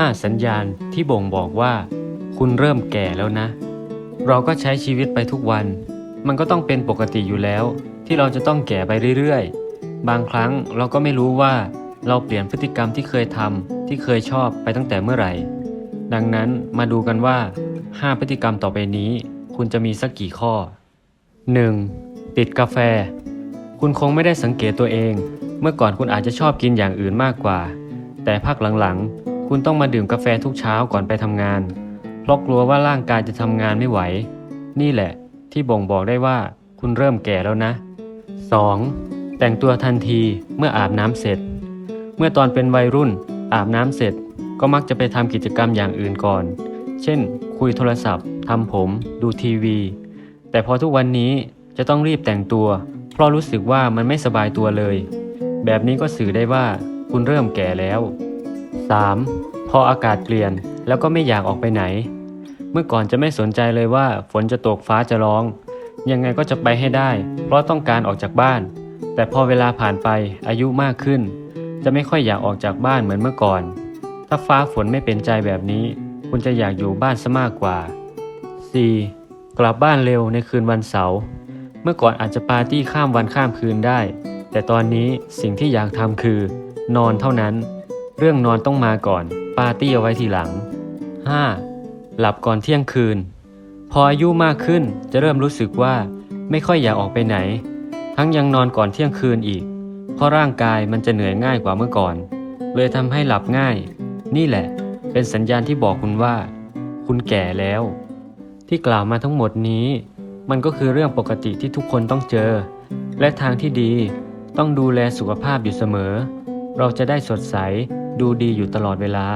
5 สัญญาณที่บ่งบอกว่า คุณเริ่มแก่แล้วนะ เราก็ใช้ชีวิตไปทุกวัน มันก็ต้องเป็นปกติอยู่แล้ว ที่เราจะต้องแก่ไปเรื่อยๆ บางครั้งเราก็ไม่รู้ว่า เราเปลี่ยนพฤติกรรมที่เคยทำที่เคยชอบไปตั้งแต่เมื่อไหร่ ดังนั้นมาดูกันว่า 5 พฤติกรรมต่อไปนี้ คุณจะมีสักกี่ข้อ 1. ติดกาแฟ คุณคงไม่ได้สังเกตตัวเอง เมื่อก่อนคุณอาจจะชอบกินอย่างอื่นมากกว่า แต่พักหลังๆ คุณต้องมาดื่มกาแฟทุกเช้าก่อนไปทำงาน เพราะกลัวว่าร่างกายจะทำงานไม่ไหว นี่แหละ ที่บ่งบอกได้ว่าคุณเริ่มแก่แล้วนะ 2. แต่งตัวทันทีเมื่ออาบน้ำเสร็จ เมื่อตอนเป็นวัยรุ่นอาบน้ำเสร็จก็มักจะไปทำกิจกรรมอย่างอื่นก่อน เช่น คุยโทรศัพท์ทำผม ดูทีวี แต่พอทุกวันนี้จะต้องรีบแต่งตัว เพราะรู้สึกว่ามันไม่สบายตัวเลย แบบนี้ก็สื่อได้ว่าคุณเริ่มแก่แล้ว 3. พออากาศเปลี่ยนแล้วก็ไม่อยากออกไปไหน เมื่อก่อนจะไม่สนใจเลยว่าฝนจะตกฟ้าจะร้อง ยังไงก็จะไปให้ได้ เพราะต้องการออกจากบ้าน แต่พอเวลาผ่านไปอายุมากขึ้น จะไม่ค่อยอยากออกจากบ้านเหมือนเมื่อก่อน ถ้าฟ้าฝนไม่เป็นใจแบบนี้ คุณจะอยากอยู่บ้านซะมากกว่า 4. กลับบ้านเร็วในคืนวันเสาร์เมื่อก่อนอาจจะปาร์ตี้ข้ามวันข้ามคืนได้ แต่ตอนนี้สิ่งที่อยากทำคือ นอนเท่านั้น เรื่องนอนต้องมาก่อน ปาร์ตี้เอาไว้ทีหลัง 5. หลับก่อนเที่ยงคืน พออายุมากขึ้นจะเริ่มรู้สึกว่าไม่ค่อยอยากออกไปไหน ทั้งยังนอนก่อนเที่ยงคืนอีก เพราะร่างกายมันจะเหนื่อยง่ายกว่าเมื่อก่อน เลยทำให้หลับง่าย นี่แหละ เป็นสัญญาณที่บอกคุณว่า คุณแก่แล้ว ที่กล่าวมาทั้งหมดนี้ มันก็คือเรื่องปกติที่ทุกคนต้องเจอ และทางที่ดีต้องดูแลสุขภาพอยู่เสมอ เราจะได้สดใส ดูดีอยู่ตลอดเวลา